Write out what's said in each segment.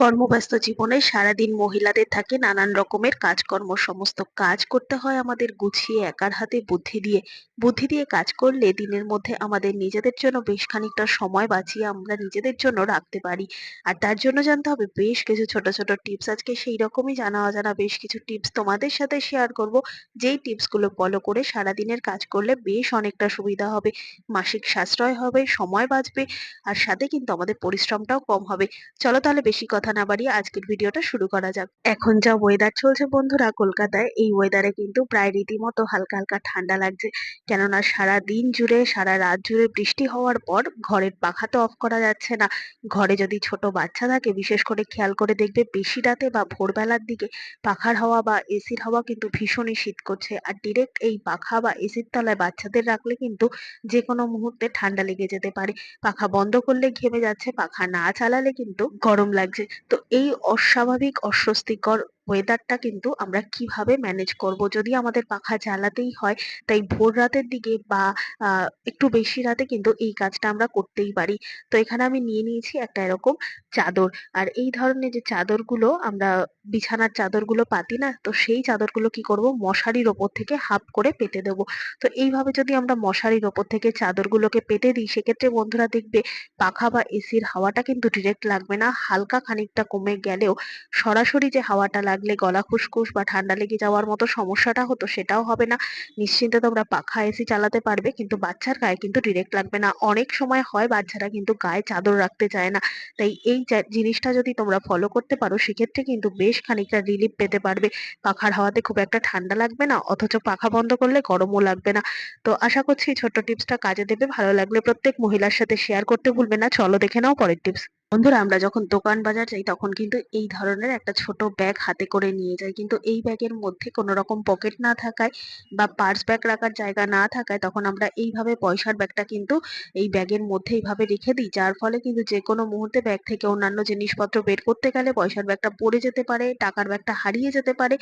কর্মব্যস্ত জীবনে সারাদিন মহিলাদের থাকে নানান রকমের কাজকর্ম, সমস্ত কাজ করতে হয় আমাদের গুছিয়ে, একার হাতে বুদ্ধি দিয়ে। বুদ্ধি দিয়ে কাজ করলে দিনের মধ্যে আমাদের নিজেদের জন্য বেশ খানিকটা সময় বাঁচিয়ে আমরা নিজেদের জন্য রাখতে পারি। আর তার জন্য জানতে হবে, বেশ কিছু ছোট ছোট টিপস আজকে সেই রকমই জানা অজানা বেশ কিছু টিপস তোমাদের সাথে শেয়ার করব। যেই টিপসগুলো ফলো করে সারাদিনের কাজ করলে বেশ অনেকটা সুবিধা হবে। মাসিক সাশ্রয় হবে, সময় বাঁচবে, আর সাথে কিন্তু আমাদের পরিশ্রমটাও কম হবে। চলো তাহলে বেশি কথা না বাড়িয়ে আজকের ভিডিওটা শুরু করা যাক। এখন যা ওয়েদার চলছে বন্ধুরা কলকাতায়, এই ওয়েদারে কিন্তু প্রায় রীতিমতো হালকা হালকা ঠান্ডা লাগছে। কেননা সারা দিন জুড়ে, সারা রাত জুড়ে বৃষ্টি হওয়ার পর ঘরের পাখা তো অফ করা যাচ্ছে না। ঘরে যদি ছোট বাচ্চা থাকে, বিশেষ করে খেয়াল করে দেখবে বেশি রাতে বা ভোরবেলার দিকে পাখার হাওয়া বা এসির হাওয়া কিন্তু ভীষণই শীত করছে। আর ডিরেক্ট এই পাখা বা এসির তলায় বাচ্চাদের রাখলে কিন্তু যে কোনো মুহূর্তে ঠান্ডা লেগে যেতে পারে। পাখা বন্ধ করলে ঘেমে যাচ্ছে, পাখা না চালালে কিন্তু গরম লাগছে। তো এই অস্বাভাবিক অস্বস্তিকর ওয়েদারটা কিন্তু আমরা কীভাবে ম্যানেজ করব? যদি আমাদের পাখা চালাতেই হয়, তাই ভোর রাতের দিকে বা একটু বেশি রাতে কিন্তু এই কাজটা আমরা করতেই পারি। তো এখানে আমি নিয়ে নিয়েছি একটা এরকম চাদর। আর এই ধরনের যে চাদরগুলো, আমরা বিছানার চাদরগুলো পাতি না, তো সেই চাদরগুলো কি করব? মশারির ওপর থেকে হাফ করে পেতে দেবো। তো এইভাবে যদি আমরা মশারির ওপর থেকে চাদরগুলোকে পেতে দিই, সেক্ষেত্রে বন্ধুরা দেখবে পাখা বা এসির হাওয়াটা কিন্তু ডিরেক্ট লাগবে না। হালকা খানিকটা কমে গেলেও সরাসরি যে হাওয়াটা লাগলে গলা খুসখুস বা ঠান্ডা লেগে যাওয়ার মতো সমস্যাটা হতো সেটাও হবে না। নিশ্চিন্তে তোমরা পাখা এসি চালাতে পারবে, কিন্তু বাচ্চার গায়ে কিন্তু ডিরেক্ট লাগবে না। অনেক সময় হয় বাচ্চারা কিন্তু গায়ে চাদর রাখতে চায় না। তাই এই জিনিসটা যদি তোমরা ফলো করতে পারো, সেক্ষেত্রে কিন্তু বেশ খানিকটা রিলিফ পেতে পারবে। পাখার হাওয়াতে খুব একটা ঠান্ডা লাগবে না, অথচ পাখা বন্ধ করলে গরমও লাগবে না। তো আশা করছি ছোট্ট টিপসটা কাজে দেবে। ভালো লাগলে প্রত্যেক মহিলার সাথে শেয়ার করতে ভুলবে না। চলো দেখে নাও পরের টিপস বন্ধুরা, আমরা যখন দোকান বাজার যাই, তখন কিন্তু এই ধরনের একটা ছোট ব্যাগ হাতে করে নিয়ে যাই। কিন্তু এই ব্যাগের মধ্যে কোনো রকম পকেট না থাকায় বা পার্স ব্যাগ রাখার জায়গা না থাকায় তখন আমরা এইভাবে পয়সার ব্যাগটা কিন্তু এই ব্যাগের মধ্যে এইভাবে রেখে দিই। যার ফলে কিন্তু যে কোনো মুহূর্তে ব্যাগ থেকে অন্যান্য জিনিসপত্র বের করতে গেলে পয়সার ব্যাগটা পড়ে যেতে পারে, টাকার ব্যাগটা হারিয়ে যেতে পারে,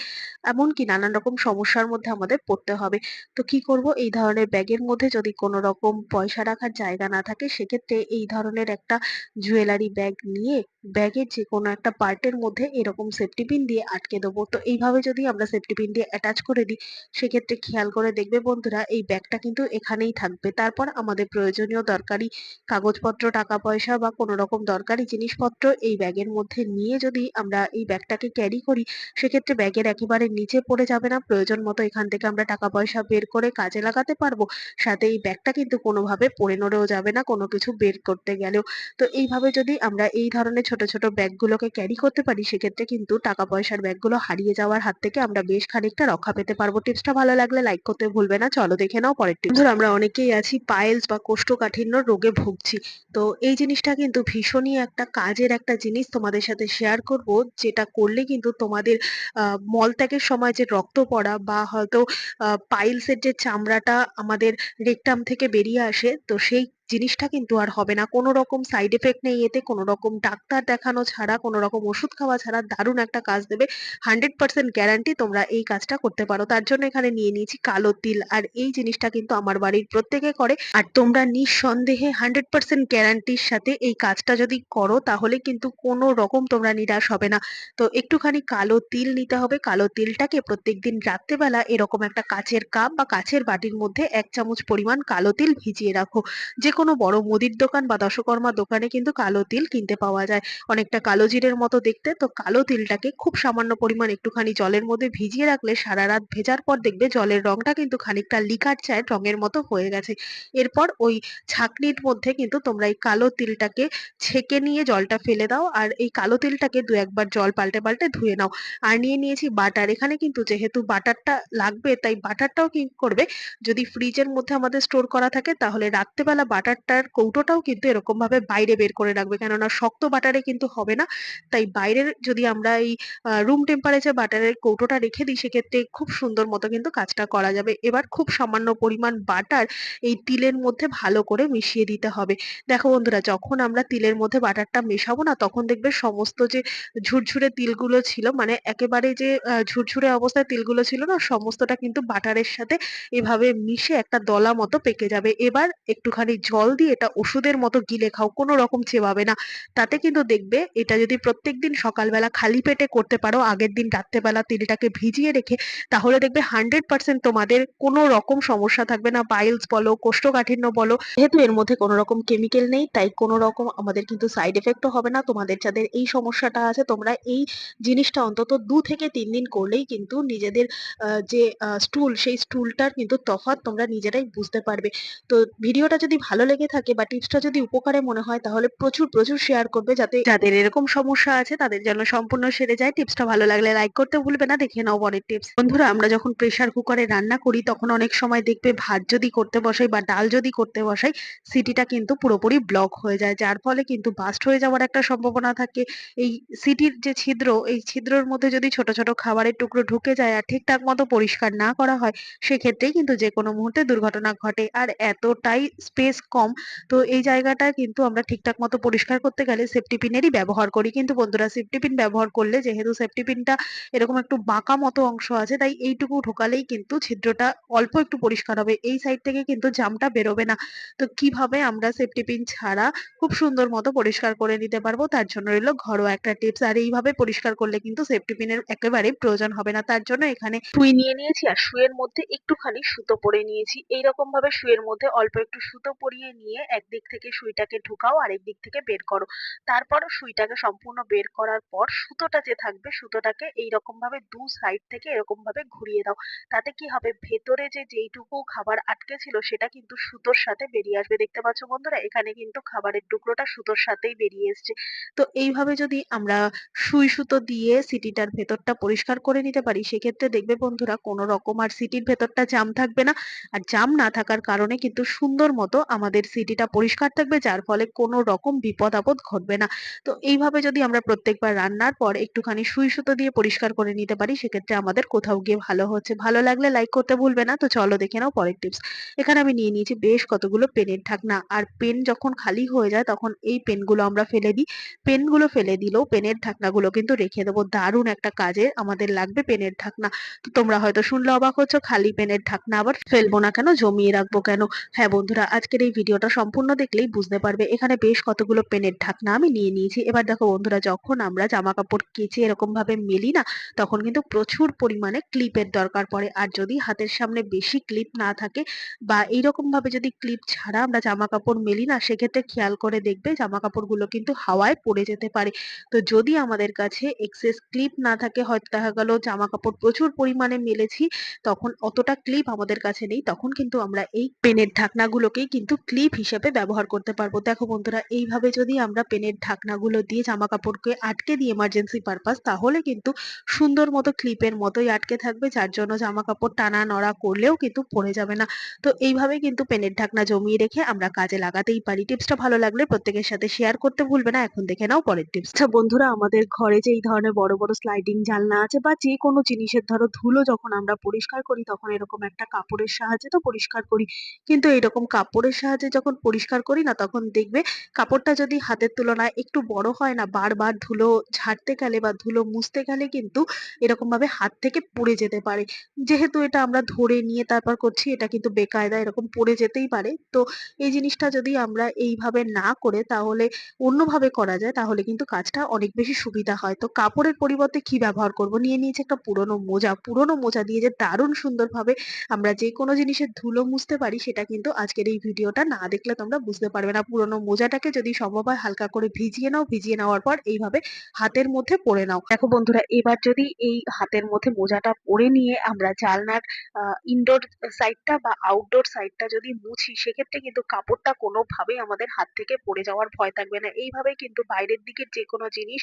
এমনকি নানান রকম সমস্যার মধ্যে আমাদের পড়তে হবে। তো কি করব? এই ধরনের ব্যাগের মধ্যে যদি কোনো রকম পয়সা রাখার জায়গা না থাকে, সেক্ষেত্রে এই ধরনের একটা জুয়েলারি ব্যাগ নিয়ে ব্যাগের যে কোনো একটা পার্টের মধ্যে এরকম সেফটি পিন দিয়ে আটকে দেবো। তো এইভাবে যদি আমরা সেফটি পিন দিয়ে অ্যাটাচ করে দিই, সেক্ষেত্রে খেয়াল করে দেখবে বন্ধুরা, এই ব্যাগটা কিন্তু এখানেই থাকবে। তারপর আমাদের প্রয়োজনীয় দরকারি কাগজপত্র, টাকা পয়সা বা কোনো রকম দরকারি জিনিসপত্র এই ব্যাগের মধ্যে নিয়ে যদি আমরা এই ব্যাগটাকে ক্যারি করি, সেক্ষেত্রে ব্যাগের একেবারে নিচে পড়ে যাবে না। প্রয়োজন মতো এখান থেকে আমরা টাকা পয়সা বের করে কাজে লাগাতে পারব। সাথে এই ব্যাগটা কিন্তু কোনোভাবে পড়ে নড়েও যাবে না, কোনো কিছু বের করতে গেলেও। তো এইভাবে যদি আমরা এই ধরনের ছোট ছোট ব্যাগগুলোকে ক্যারি করতে পারি, সেক্ষেত্রে কিন্তু টাকা পয়সার ব্যাগগুলো হারিয়ে যাওয়ার হাত থেকে আমরা বেশ খানিকটা রক্ষা পেতে পারব। টিপসটা ভালো লাগলে লাইক করতে ভুলবে না। চলো দেখে নাও পরের টিপস ধরো আমরা অনেকেই আছি পাইলস বা কোষ্ঠকাঠিন্য রোগে ভুগছি। তো এই জিনিসটা কিন্তু ভীষণই একটা কাজের একটা জিনিস তোমাদের সাথে শেয়ার করব, যেটা করলে কিন্তু তোমাদের মলত্যাগের সময় যে রক্ত পড়া বা হয়তো পাইলসের যে চামড়াটা আমাদের রেকটাম থেকে বেরিয়ে আসে, তো সেই জিনিসটা কিন্তু আর হবে না। কোনো রকম সাইড এফেক্ট নেই এতে। কোনো রকম ডাক্তার দেখানো ছাড়া, কোনো রকম ওষুধ খাওয়া ছাড়া দারুণ একটা কাজ দেবে। হান্ড্রেড পার্সেন্ট গ্যারান্টি তোমরা এই কাজটা করতে পারো। তার জন্য এখানে নিয়ে নিয়েছি কালো তিল। আর এই জিনিসটা কিন্তু আমার বাড়ির প্রত্যেকে করে। আর তোমরা নিঃসন্দেহে হান্ড্রেড পার্সেন্ট গ্যারান্টির সাথে এই কাজটা যদি করো, তাহলে কিন্তু কোনো রকম তোমরা নিরাশ হবে না। তো একটুখানি কালো তিল নিতে হবে। কালো তিলটাকে প্রত্যেকদিন রাত্রেবেলা এরকম একটা কাচের কাপ বা কাচের বাটির মধ্যে এক চামচ পরিমাণ কালো তিল ভিজিয়ে রাখো। যে কোনো বড় মুদির দোকান বা দশকর্মা দোকানে কিন্তু কালো তিল কিনতে পাওয়া যায়। অনেকটা কালো জিরের মতো দেখতে। তো কালো তিলটাকে খুব সামান্য পরিমাণ একটুখানি জলের মধ্যে ভিজিয়ে রাখলে সারা রাত ভেজার পর দেখবে জলের রংটা কিন্তু খানিকটা লিকার চায়ের রঙের মতো হয়ে গেছে। এরপর ওই ছাঁকনির মধ্যে কিন্তু তোমরা এই কালো তিলটাকে ছেঁকে নিয়ে জলটা ফেলে দাও আর এই কালো তিলটাকে দু একবার জল পাল্টে পাল্টে ধুয়ে নাও। আর নিয়ে নিয়েছি বাটার। এখানে কিন্তু যেহেতু বাটারটা লাগবে, তাই বাটারটাও কি করবে? যদি ফ্রিজের মধ্যে আমাদের স্টোর করা থাকে, তাহলে রাত্রেবেলা বাটারটার কৌটোটাও কিন্তু এরকম ভাবে বাইরে বের করে রাখবে। কেননা শক্ত বাটারে কিন্তু হবে না। তাই বাইরের যদি আমরা এই রুম টেম্পারেচার বাটারের কৌটোটা রেখে দিই, সেক্ষেত্রে খুব সুন্দর মতো কিন্তু কাজটা করা যাবে। এবার খুব সামান্য পরিমাণ বাটার এই তিলের মধ্যে ভালো করে মিশিয়ে দিতে হবে। দেখো বন্ধুরা, যখন আমরা তিলের মধ্যে বাটারটা মেশাবো না, তখন দেখবে সমস্ত যে ঝুরঝুরে তিলগুলো ছিল মানে একেবারে যে ঝুরঝুরে অবস্থায় তিলগুলো ছিল না, সমস্তটা কিন্তু বাটারের সাথে এভাবে মিশে একটা দলা মতো পেকে যাবে। এবার একটুখানি জল জল দিয়ে এটা ওষুধের মতো গিলে খাও, কোনো রকম চেবাবে না। তাতে কিন্তু দেখবে এটা যদি প্রত্যেকদিন সকালবেলা খালি পেটে করতে পারো, আগের দিন রাত্রেবেলা তিলটাকে ভিজিয়ে রেখে, তাহলে দেখবে হান্ড্রেড পার্সেন্ট তোমাদের কোনো রকম সমস্যা থাকবে না। পাইলস বলো, কোষ্ঠকাঠিন্য বলো, যেহেতু এর মধ্যে কোনো রকম কেমিক্যাল নেই, তাই কোনো রকম আমাদের কিন্তু সাইড এফেক্টও হবে না। তোমাদের যাদের এই সমস্যাটা আছে, তোমরা এই জিনিসটা অন্তত দু থেকে তিন দিন করলেই কিন্তু নিজেদের যে স্টুল সেই স্টুলটার কিন্তু তফাৎ তোমরা নিজেরাই বুঝতে পারবে। তো ভিডিওটা যদি ভালো লেগে থাকে বা টিপসটা যদি উপকারে মনে হয়, তাহলে প্রচুর প্রচুর শেয়ার করবে যাতে যাদের এরকম সমস্যা আছে, তাদের জন্য সম্পূর্ণ সেরে যায়। টিপসটা ভালো লাগলে লাইক করতে ভুলবে না, দেখে নাও পরের টিপস বন্ধুরা, আমরা যখন প্রেসার কুকারে রান্না করি, তখন অনেক সময় দেখবে ভাত যদি করতে বসাই বা ডাল যদি করতে বসাই, সিটিটা কিন্তু পুরোপুরি ব্লক হয়ে যায়, যার ফলে কিন্তু বাস্ট হয়ে যাওয়ার একটা সম্ভাবনা থাকে। এই সিটির যে ছিদ্র, এই ছিদ্রর মধ্যে যদি ছোট ছোট খাবারের টুকরো ঢুকে যায় আর ঠিকঠাক মতো পরিষ্কার না করা হয়, সেক্ষেত্রেই কিন্তু যে কোনো মুহূর্তে দুর্ঘটনা ঘটে। আর এতটাই স্পেস কম। তো এই জায়গাটা কিন্তু আমরা ঠিকঠাক মতো পরিষ্কার করতে গেলে সেফটি পিনেরই ব্যবহার করি। কিন্তু বন্ধুরা সেফটি পিন ব্যবহার করলে যেহেতু সেফটি পিনটা এরকম একটু বাঁকা মতো অংশ আছে, তাই এইটুকু ঢোকালেই কিন্তু ছিদ্রটা অল্প একটু পরিষ্কার হবে। এই সাইড থেকে কিন্তু জামটা বেরোবে না। তো কীভাবে আমরা সেফটি পিন ছাড়া খুব সুন্দর মতো পরিষ্কার করে নিতে পারব, তার জন্য রইল ঘরোয়া একটা টিপস আর এইভাবে পরিষ্কার করলে কিন্তু সেফটি পিনের একেবারেই প্রয়োজন হবে না। তার জন্য এখানে সুই নিয়ে নিয়েছি আর সুইয়ের মধ্যে একটুখানি সুতো পরে নিয়েছি। এইরকম ভাবে সুইয়ের মধ্যে অল্প একটু সুতো পরিয়ে নিয়ে একদিক থেকে সুইটাকে ঢুকাও, আরেক দিক থেকে বের করো। তারপর সুইটাকে সম্পূর্ণ বের করার পর সুতোটা যে থাকবে, সুতোটাকে এইরকম ভাবে দু সাইড থেকে এরকম ভাবে ঘুরিয়ে দাও। তাতে কি হবে? ভেতরে যে যেইটুকু খাবার আটকে ছিল, সেটা কিন্তু সুতোর সাথে বেরিয়ে আসবে। দেখতে পাচ্ছ বন্ধুরা, এখানে কিন্তু খাবারের টুকরোটা সুতোর সাথেই বেরিয়ে এসছে। তো এইভাবে যদি আমরা সুই সুতো দিয়ে সিটিটার ভেতরটা পরিষ্কার করে নিতে পারি, সেক্ষেত্রে দেখবে বন্ধুরা, কোনো রকম আর সিটির ভেতরটা জাম থাকবে না। আর জাম না থাকার কারণে কিন্তু সুন্দর মতো আমাদের সিটিটা পরিষ্কার থাকবে, যার ফলে কোনো রকম বিপদ আপদ ঘটবে না। তো এইভাবে যদি আমরা প্রত্যেকবার রান্নার পর একটুখানি সুই সুতো দিয়ে পরিষ্কার করে নিতে পারি, সেক্ষেত্রে আমাদের কোথাও গিয়ে ভালো হচ্ছে। ভালো লাগলে লাইক করতে ভুলবে না। তো চলো দেখে নাও পরের টিপস এখানে আমি নিয়ে নিয়েছি বেশ কতগুলো পেনের ঢাকনা। আর পেন যখন খালি হয়ে যায়, তখন এই পেনগুলো আমরা ফেলে দিই। পেনগুলো ফেলে দিলেও পেনের ঢাকনাগুলো কিন্তু রেখে দেবো। দারুণ একটা কাজে আমাদের লাগবে পেনের ঢাকনা। তো তোমরা হয়তো শুনলে অবাক হচ্ছ, খালি পেনের ঢাকনা আবার ফেলব না কেন? জমিয়ে রাখব কেন? হ্যাঁ বন্ধুরা, আজকের এই ভিডিওটা সম্পূর্ণ দেখলেই বুঝতে পারবে। এখানে বেশ কতগুলো পেনের ঢাকনা আমি নিয়ে নিয়েছি। এবার দেখো বন্ধুরা, যখন আমরা জামা কাপড় কেচে এরকম ভাবে মেলি না, তখন কিন্তু প্রচুর পরিমাণে ক্লিপের দরকার পড়ে। আর যদি হাতের সামনে বেশি ক্লিপ না থাকে বা এইরকম ভাবে যদি ক্লিপ ছাড়া আমরা জামা কাপড় মেলি না, সেক্ষেত্রে খেয়াল করে দেখবে জামা কাপড়গুলো কিন্তু হাওয়ায় পড়ে যেতে পারে। তো যদি আমাদের কাছে এক্সেস ক্লিপ না থাকে, হয়তো দেখা গেল জামা কাপড় প্রচুর পরিমাণে মেলেছি, তখন অতটা ক্লিপ আমাদের কাছে নেই, তখন কিন্তু আমরা এই পেনের ঢাকনাগুলোকেই কিন্তু ক্লিপ হিসেবে ব্যবহার করতে পারব। দেখো বন্ধুরা, এইভাবে যদি আমরা পেনের ঢাকনাগুলো দিয়ে জামা কাপড়কে আটকে দিই এমার্জেন্সি পারপাস তাহলে কিন্তু সুন্দর মতো ক্লিপের মতোই আটকে থাকবে, যার জন্য জামা কাপড় টানা নড়া করলেও কিন্তু পড়ে যাবে না। তো এইভাবে কিন্তু পেনের ঢাকনা জমিয়ে রেখে আমরা কাজে লাগাতেই পারি। টিপসটা ভালো লাগলে প্রত্যেকের সাথে শেয়ার করতে ভুলবে না। এখন দেখে নাও পরের টিপস আচ্ছা বন্ধুরা, আমাদের ঘরে যে এই ধরনের বড় বড় স্লাইডিং জানলা আছে বা যে কোনো জিনিসের, ধরো ধুলো যখন আমরা পরিষ্কার করি, তখন এরকম একটা কাপড়ের সাহায্যে তো পরিষ্কার করি। কিন্তু এরকম কাপড়ের সাহায্যে যখন পরিষ্কার করি না, তখন দেখবে কাপড়টা যদি হাতের তুলনায় একটু বড় হয় না, বারবার ধুলো ঝাড়তে গেলে বা ধুলো মুছতে গেলে কিন্তু এরকম ভাবে হাত থেকে পুড়ে যেতে পারে। যেহেতু এটা আমরা ধরে নিয়ে তারপর করছি, এটা কিন্তু বেকায়দা এরকম পড়ে যেতেই পারে। তো এই জিনিসটা যদি আমরা এইভাবে না করে তাহলে অন্যভাবে করা যায়, তাহলে কিন্তু কাজটা অনেক বেশি সুবিধা হয়। তো কাপড়ের পরিবর্তে কি ব্যবহার করব? নিয়ে নিয়েছি একটা পুরোনো মোজা। পুরোনো মোজা দিয়ে যে দারুণ সুন্দরভাবে আমরা যে কোনো জিনিসের ধুলো মুছতে পারি, সেটা কিন্তু আজকের এই ভিডিওটা না দেখলে তোমরা বুঝতে পারবে না। পুরোনো মোজাটাকে যদি সম্ভব হয় হালকা করে ভিজিয়ে নাও, ভিজিয়ে নেওয়ার পর এইভাবে হাতের মধ্যে পরে নাও। দেখো বন্ধুরা, এবার যদি এই হাতের মধ্যে মোজাটা পরে নিয়ে আমরা জালনার ইনডোর সাইডটা বা আউটডোর সাইডটা যদি মুছি, সেক্ষেত্রে কিন্তু কাপড়টা কোনোভাবেই আমাদের হাত থেকে পড়ে যাওয়ার ভয় থাকবে না। এইভাবে কিন্তু বাইরের দিকে যে কোনো জিনিস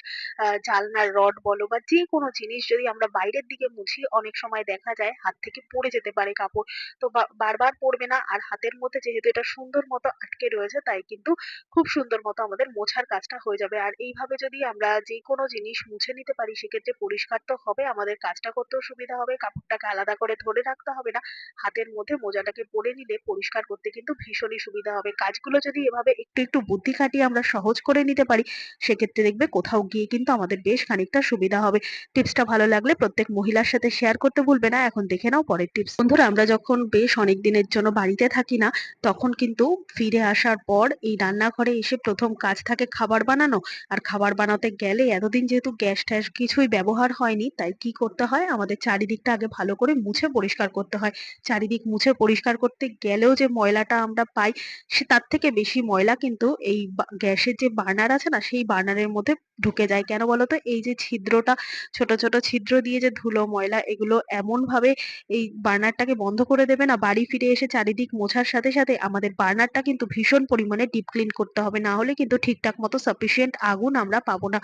জালনার রড বলো বা যে কোনো জিনিস যদি আমরা বাইরের দিকে মুছি, অনেক সময় দেখা যায় হাত থেকে পড়ে যেতে পারে কাপড়। তো বারবার পড়বে না। আর হাতের মধ্যে যেহেতু এটা সুন্দর মতো আটকে রয়েছে, তাই কিন্তু খুব সুন্দর মতো আমাদের মোছার কাজটা হয়ে যাবে। আর এইভাবে যদি আমরা যে কোনো জিনিস মুছে নিতে পারি, সেক্ষেত্রে পরিষ্কার তো হবে, আমাদের কাজটা করতেও সুবিধা হবে, কাপড়টাকে আলাদা করে ধরে রাখতে হবে না, হাতের মধ্যে মোজাটাকে পরে নিলে পরিষ্কার করতে কিন্তু ভীষণই সুবিধা হবে। কাজগুলো যদি এভাবে একটু একটু বুদ্ধি খাটিয়ে আমরা সহজ করে নিতে পারি, সেক্ষেত্রে দেখবে কোথাও গিয়ে কিন্তু আমাদের বেশ খানিকটা সুবিধা হবে। টিপসটা ভালো লাগলে প্রত্যেক মহিলার সাথে শেয়ার করতে ভুলবে না। এখন দেখে নাও পরের টিপস। বন্ধুরা, আমরা যখন বেশ অনেক দিনের জন্য বাড়িতে থাকি না, তখন কিন্তু কিন্তু ফিরে আসার পর এই রান্নাঘরে এসে প্রথম কাজ থাকে খাবার বানানো। আর খাবার বানাতে গেলে এতদিন যেহেতু গ্যাস ট্যাস কিছুই ব্যবহার হয়নি, তাই কি করতে হয়? আমাদের চারিদিকটা আগে ভালো করে মুছে পরিষ্কার করতে হয়। চারিদিক মুছে পরিষ্কার করতে গেলেও যে ময়লাটা আমরা পাই, সে তার থেকে বেশি ময়লা কিন্তু এই গ্যাসের যে বার্নার আছে না, সেই বার্নারের মধ্যে ঢুকে যায়। কেন বলতো? এই যে ছিদ্রটা, ছোট ছোট ছিদ্র দিয়ে যে ধুলো, ময়লা, এগুলো এমন ভাবে এই বার্নারটাকে বন্ধ করে দেবে না, বাড়ি ফিরে এসে চারিদিক মোছার সাথে সাথে আমাদের বার্নারটা কিন্তু ভীষণ পরিমাণে ডিপ ক্লিন করতে হবে, না হলে কিন্তু ঠিকঠাক মতো সাফিসিয়েন্ট আগুন আমরা পাবো না।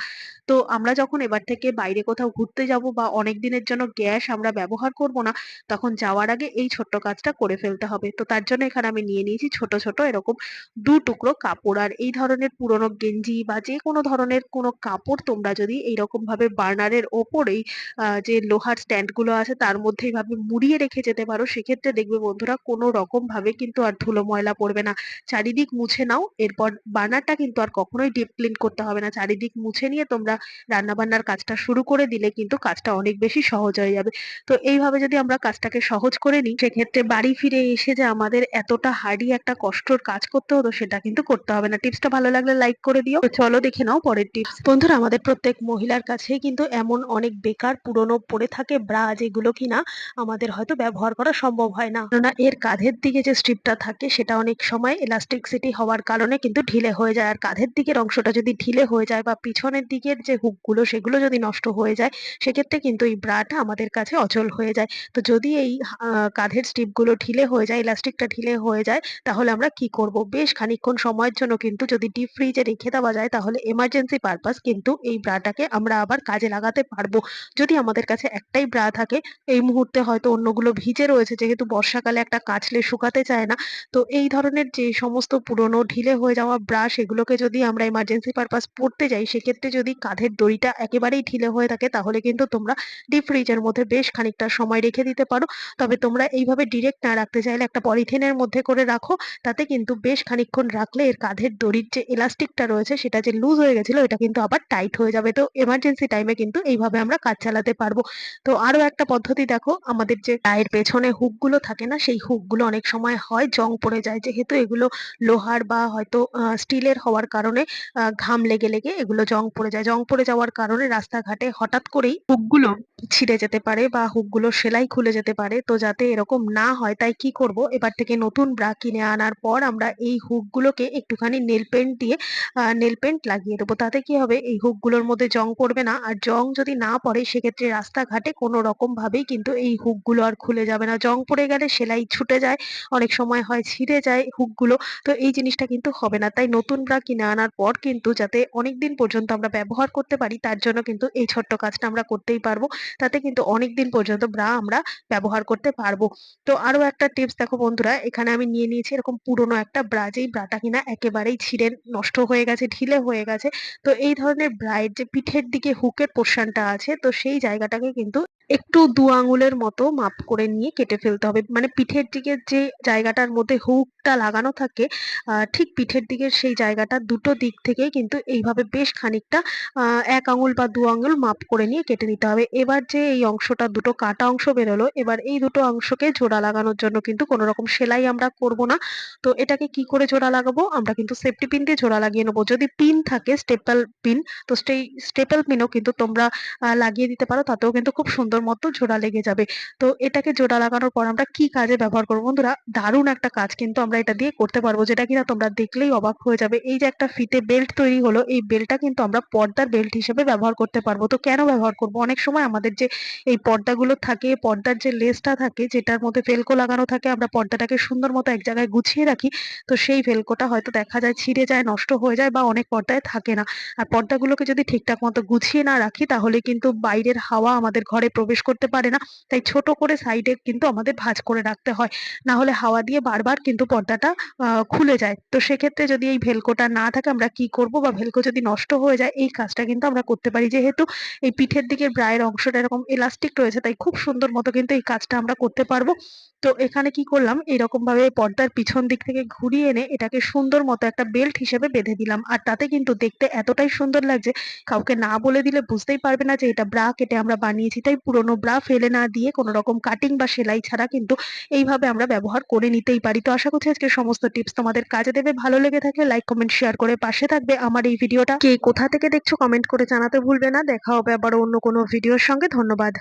তো আমরা যখন এবার থেকে বাইরে কোথাও ঘুরতে যাব বা অনেক দিনের জন্য গ্যাস আমরা ব্যবহার করব না, তখন যাওয়ার আগে এই ছোট্ট কাজটা করে ফেলতে হবে। তো তার জন্য এখানে আমি নিয়ে নিয়েছি ছোট ছোট এরকম দু টুকরো কাপড়। আর এই ধরনের পুরোনো গেঞ্জি বা যে কোনো ধরনের কোনো কাপড় তোমরা যদি এইরকম ভাবে বার্নারের ওপরেই যে লোহার স্ট্যান্ডগুলো আছে তার মধ্যে এইভাবে মুড়িয়ে রেখে যেতে পারো, সেক্ষেত্রে দেখবে বন্ধুরা কোনো রকম ভাবে কিন্তু আর ধুলো ময়লা পড়বে না। চারিদিক মুছে নাও, এরপর বার্নারটা কিন্তু আর কখনোই ডিপ ক্লিন করতে হবে না। চারিদিক মুছে নিয়ে তোমরা রান্না বান্নার কাজটা শুরু করে দিলে কিন্তু কাজটা অনেক বেশি সহজ হয়ে যাবে। তো এইভাবে যদি আমরা কাজটাকে সহজ করে নিই, সেক্ষেত্রে বাড়ি ফিরে এসে যে আমাদের এতটা হার্ডি একটা কষ্টর কাজ করতে হতো, সেটা কিন্তু করতে হবে না। টিপসটা ভালো লাগলে লাইক করে দিও। চলো দেখে নাও পরের টিপস বন্ধুরা, আমাদের প্রত্যেক মহিলার কাছেই কিন্তু এমন অনেক বেকার, পুরনো, পড়ে থাকে ব্রা যেগুলো কিনা আমাদের হয়তো ব্যবহার করা সম্ভব হয় না। কেননা এর কাঁধের দিকে যে স্ট্রিপটা থাকে, সেটা অনেক সময় এলাস্টিকসিটি হওয়ার কারণে কিন্তু ঢিলে হয়ে যায়। আর কাঁধের দিকের অংশটা যদি ঢিলে হয়ে যায় বা পিছনের দিকের যে হুকগুলো সেগুলো যদি নষ্ট হয়ে যায়, সেক্ষেত্রে কিন্তু এই ব্রাটা আমাদের কাছে অচল হয়ে যায়। তো যদি এই কাঁধের স্ট্রিপগুলো ঢিলে হয়ে যায় ইলাস্টিকটা ঢিলে হয়ে যায়, তাহলে আমরা কি করব? বেশ খানিকক্ষণ সময়ের জন্য কিন্তু যদি ডিপ ফ্রিজে রেখে দেওয়া যায়, তাহলে এমার্জেন্সি পারপাস কিন্তু এই ব্রাটাকে আমরা আবার কাজে লাগাতে পারব। যদি আমাদের কাছে একটাই ব্রা থাকে, এই মুহূর্তে হয়তো অন্যগুলো ভিজে রয়েছে, যেহেতু বর্ষাকালে একটা কাচলে শুকাতে চায় না। তো এই ধরনের যে সমস্ত পুরনো ঢিলে হয়ে যাওয়া ব্রাশ, এগুলোকে যদি আমরা এমার্জেন্সি পারপাস পড়তে যাই, সেক্ষেত্রে যদি কাঁধের দড়িটা একেবারেই ঢিলে হয়ে থাকে, তাহলে কিন্তু তোমরা ডিপ ফ্রিজের মধ্যে বেশ খানিকটা সময় রেখে দিতে পারো। তবে তোমরা এইভাবে ডিরেক্ট না রাখতে চাইলে একটা পলিথিনের মধ্যে করে রাখো, তাতে কিন্তু বেশ খানিকক্ষণ রাখলে এর কাঁধের দড়ির যে এলাস্টিকটা রয়েছে, সেটা যে লুজ হয়ে গেছিল, এটা কিন্তু আবার টাইট হয়ে যাবে। তো এমার্জেন্সি টাইমে কিন্তু এইভাবে আমরা কাজ চালাতে পারব। তো আরও একটা পদ্ধতি দেখো, আমাদের যে গায়ের পেছনে হুকগুলো থাকে না, সেই হুকগুলো অনেক সময় হয়, জং পড়ে যায়, যেহেতু এগুলো লোহার বা হয়তো স্টিলের হওয়ার কারণে ঘাম লেগে লেগে এগুলো জং পড়ে যায়। জং পড়ে যাওয়ার কারণে রাস্তাঘাটে হঠাৎ করেই হুকগুলো ছিঁড়ে যেতে পারে বা হুকগুলো সেলাই খুলে যেতে পারে। তো যাতে এরকম না হয়, তাই কি করব? এবার থেকে নতুন ব্রা কিনে আনার পর আমরা এই হুকগুলোকে একটুখানি নেল পেন্ট দিয়ে নেল পেন্ট লাগিয়ে দেবো। তাতে কি হবে? এই হুকগুলোর মধ্যে জং পড়বে না। আর জং যদি না পড়ে, সেক্ষেত্রে রাস্তাঘাটে কোনো রকম ভাবেই কিন্তু এই হুকগুলো আর খুলে যাবে না। জং পড়ে গেলে সেলাই ছুটে যায়, অনেক সময় হয় ছিঁড়ে যায় হুকগুলো তো এই জিনিসটা কিন্তু হবে না। তাই নতুন ব্রা কিনে আনার পর কিন্তু যাতে অনেকদিন পর্যন্ত আমরা ব্যবহার করতে পারি, তার জন্য কিন্তু এই ছোট্ট কাজটা আমরা করতেই পারব। তাতে কিন্তু অনেকদিন পর্যন্ত ব্রা আমরা ব্যবহার করতে পারব। তো আরও একটা টিপস দেখো বন্ধুরা, এখানে আমি নিয়ে নিয়েছি এরকম পুরোনো একটা ব্রা, যেই ব্রাটা কিনা একেবারেই ছিঁড়ে নষ্ট হয়ে গেছে, ঢিলে হয়ে গেছে। তো এই ধরনের ব্রায়ের যে পিঠের দিকে হুকের পোর্শনটা আছে, তো সেই জায়গাটাকে কিন্তু একটু দু আঙুলের মতো মাপ করে নিয়ে কেটে ফেলতে হবে। মানে পিঠের দিকে যে জায়গাটার মধ্যে হুকটা লাগানো থাকে ঠিক পিঠের দিকের সেই জায়গাটা দুটো দিক থেকেই কিন্তু এইভাবে বেশ খানিকটা এক আঙুল বা দু আঙুল মাপ করে নিয়ে কেটে নিতে হবে। এবার যে এই অংশটা, দুটো কাটা অংশ বেরোলো, এবার এই দুটো অংশকে জোড়া লাগানোর জন্য কিন্তু কোনো রকম সেলাই আমরা করব না। তো এটাকে কি করে জোড়া লাগাবো? আমরা কিন্তু সেফটি পিন দিয়ে জোড়া লাগিয়ে নেব। যদি পিন থাকে, স্টেপল পিন, তো সেই স্টেপল পিনও কিন্তু তোমরা লাগিয়ে দিতে পারো, তাতেও কিন্তু খুব সুন্দর মতো জোড়া লেগে যাবে। তো এটাকে জোড়া লাগানোর পর আমরা কি কাজে ব্যবহার করব? বন্ধুরা, দারুণ একটা কাজ কিন্তু আমরা এটা দিয়ে করতে পারব, যেটা কিনা তোমরা দেখলেই অবাক হয়ে যাবে। এই যে একটা ফিতে বেল্ট তৈরি হলো, এই বেল্টটা কিন্তু আমরা পর্দার বেল্ট হিসেবে ব্যবহার করতে পারব। তো কেন ব্যবহার করব? অনেক সময় আমাদের যে এই পর্দাগুলো থাকে, পর্দার যে লেসটা থাকে, যেটার মধ্যে ফেলকো লাগানো থাকে, আমরা পর্দাটাকে সুন্দর মতো এক জায়গায় গুছিয়ে রাখি। তো সেই ফেলকোটা হয়তো দেখা যায় ছিঁড়ে যায়, নষ্ট হয়ে যায় বা অনেক পর্দায় থাকে না। আর পর্দাগুলোকে যদি ঠিকঠাক মতো গুছিয়ে না রাখি, তাহলে কিন্তু বাইরের হাওয়া আমাদের ঘরে প্রবেশ করতে পারে না। তাই ছোট করে সাইডে কিন্তু আমাদের ভাঁজ করে রাখতে হয়। না হলে হাওয়া দিয়ে বারবার কিন্তু পর্দাটা খুলে যায়। তো সেক্ষেত্রে যদি এই ভেলকোটা না থাকে, আমরা কি করব বা ভেলকো যদি নষ্ট হয়ে যায়, এই কাজটা কিন্তু আমরা করতে পারি। যেহেতু এই পিঠের দিকের ব্রায়ের অংশটা এরকম এলাস্টিক রয়েছে, তাই খুব সুন্দর মতো কিন্তু এই কাজটা আমরা করতে পারব। তো এখানে কি করলাম এরকম ভাবে পর্দার পিছন দিক থেকে ঘুরিয়ে এনে এটাকে সুন্দর মতো একটা বেল্ট হিসেবে বেঁধে দিলাম। আর তাতে কিন্তু দেখতে এতটাই সুন্দর লাগছে, কাউকে না বলে দিলে বুঝতেই পারবে না যে এটা ব্রা কেটে আমরা বানিয়েছি। তাই পুরোনো ব্রা ফেলে না দিয়ে কোনো রকম কাটিং বা সেলাই ছাড়া কিন্তু এইভাবে আমরা ব্যবহার করে নিতেই পারি। তো আশা করছি আজকে সমস্ত টিপস তোমাদের কাজে দেবে। ভালো লেগে থাকলে লাইক কমেন্ট শেয়ার করে পাশে থাকবে আমার এই ভিডিওটা কে কোথা থেকে দেখছ কমেন্ট করে জানাতে ভুলবে না। দেখা হবে আবার অন্য কোনো ভিডিওর সঙ্গে। ধন্যবাদ।